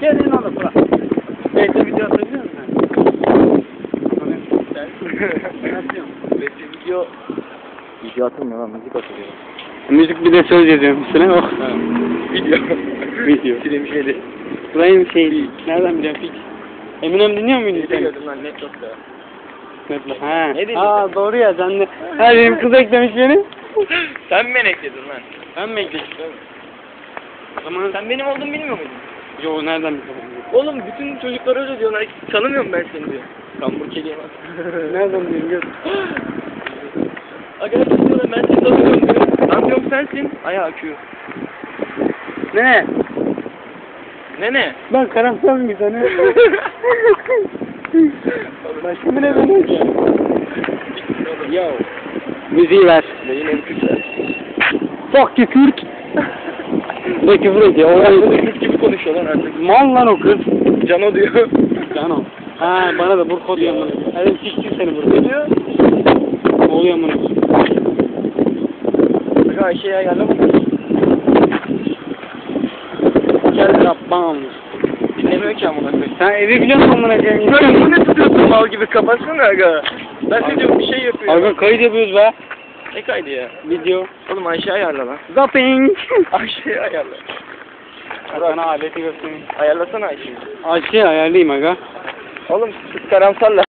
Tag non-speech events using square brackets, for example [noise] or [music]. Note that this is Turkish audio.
Gelin al bura. Bekle video atabiliyor musun? Bekle video. Video atılmıyor lan müzik atılıyor. Müzik bir de söz yazıyorum üstüne. Oh. Video. Video. Film şeydi. Burayı şey, nereden biliyorsun? Fix. Eminem dinliyor muydun sen? gördüm lan net yoksa. Ha. Ne Aa doğru ya sen de. Ha benim kız eklemiş beni. [laughs] Sen mi ekledin lan? Ben mi ekledim? O zaman Sen benim olduğumu bilmiyor muydun? Yo nereden biliyorsun? Oğlum bütün çocuklar öyle diyorlar. Tanımıyorum ben seni diyor. Kambur keliye bak. [laughs] Nereden biliyorsun? Gör. Herkes diyorlar ben seni tanımıyorum diyor. Lan diyorum sensin. Ayağı akıyor. [laughs] Ne? Ne ne? Bak karamsar bir tane. Başka ki? Yo. Müziği ver. Benim en küçük. Fuck you Türk. Bu da küfür ediyor. O Türk gibi konuşuyor lan artık. Mal lan o kız. Cano diyor. Cano. Ha bana da burko diyor bunu. Hadi siktir seni burko diyor. Ne oluyor bunu? Aga Ayşe'ye ayarlama. Gel Rabbam. Dinlemiyor ki amına koyayım. Sen evi biliyor musun amına koyayım? Sen bu ne tutuyorsun mal gibi kapatsana aga. Ben de diyorum bir şey yapıyor. Abi kayıt yapıyoruz be. Ne kaydı ya? Video. Oğlum Ayşe ayarla lan. Zapping. [laughs] Ayşe'yi ayarla. Sana aleti göstereyim. Ayarlasana Ayşe'yi. Ayşe ayarlayayım aga. Oğlum karamsarla.